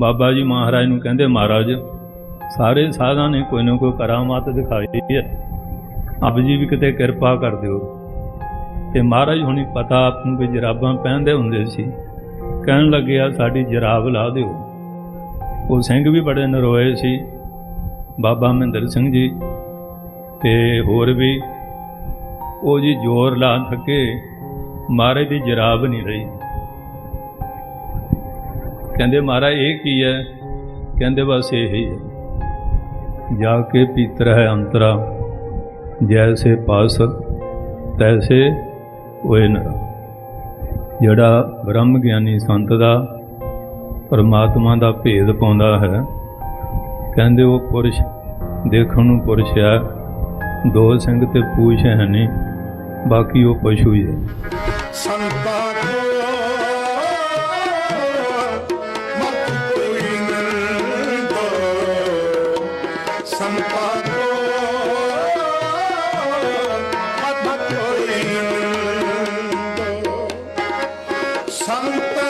ਬਾਬਾ ਜੀ ਮਹਾਰਾਜ ਨੂੰ ਕਹਿੰਦੇ, ਮਹਾਰਾਜ, ਸਾਰੇ ਸਾਧਾਂ ਨੇ ਕੋਈ ਨਾ ਕੋਈ ਕਰਾਮਾਤ ਦਿਖਾਈ ਹੈ। ਆਪ ਜੀ ਵੀ ਕਿਤੇ ਕਿਰਪਾ ਕਰ ਦਿਓ। ਤੇ ਮਹਾਰਾਜ ਹੁਣੀ ਪਤਾ ਆਪ ਨੂੰ ਵੀ ਜਰਾਬਾਂ ਪਹਿਨਦੇ ਹੁੰਦੇ ਸੀ। ਕਹਿਣ ਲੱਗੇ, ਆ ਸਾਡੀ ਜਰਾਬ ਲਾ ਦਿਓ। ਉਹ ਸਿੰਘ ਵੀ ਬੜੇ ਨਰੋਏ ਸੀ, ਬਾਬਾ ਮਹਿੰਦਰ ਸਿੰਘ ਜੀ ਤੇ ਹੋਰ ਵੀ। ਉਹ ਜੀ ਜ਼ੋਰ ਲਾ ਥੱਕੇ, ਮਹਾਰਾਜ ਦੀ ਜਰਾਬ ਨਹੀਂ ਰਹੀ। ਕਹਿੰਦੇ ਮਹਾਰਾਜ, ਇਹ ਕੀ ਹੈ? ਕਹਿੰਦੇ ਬਸ ਇਹ ਹੀ। ਹੈ ਜਾ ਕੇ ਪੀਤਰ ਹੈ ਅੰਤਰਾ, ਜੈਸੇ ਪਾਸ ਤੈਸੇ ਹੋਏ ਨ ਜਿਹੜਾ ਬ੍ਰਹਮ ਗਿਆਨੀ ਸੰਤ ਦਾ ਪਰਮਾਤਮਾ ਦਾ ਭੇਦ ਪਾਉਂਦਾ ਹੈ, ਕਹਿੰਦੇ ਉਹ ਪੁਰਸ਼, ਦੇਖਣ ਨੂੰ ਪੁਰਸ਼ ਹੈ, ਦੋ ਸਿੰਘ ਤੇ ਪੂਛ ਹੈ ਨਹੀਂ, ਬਾਕੀ ਉਹ ਪਸ਼ੂ ਹੀ ਹੈ। ਸਾਨੂੰ Santo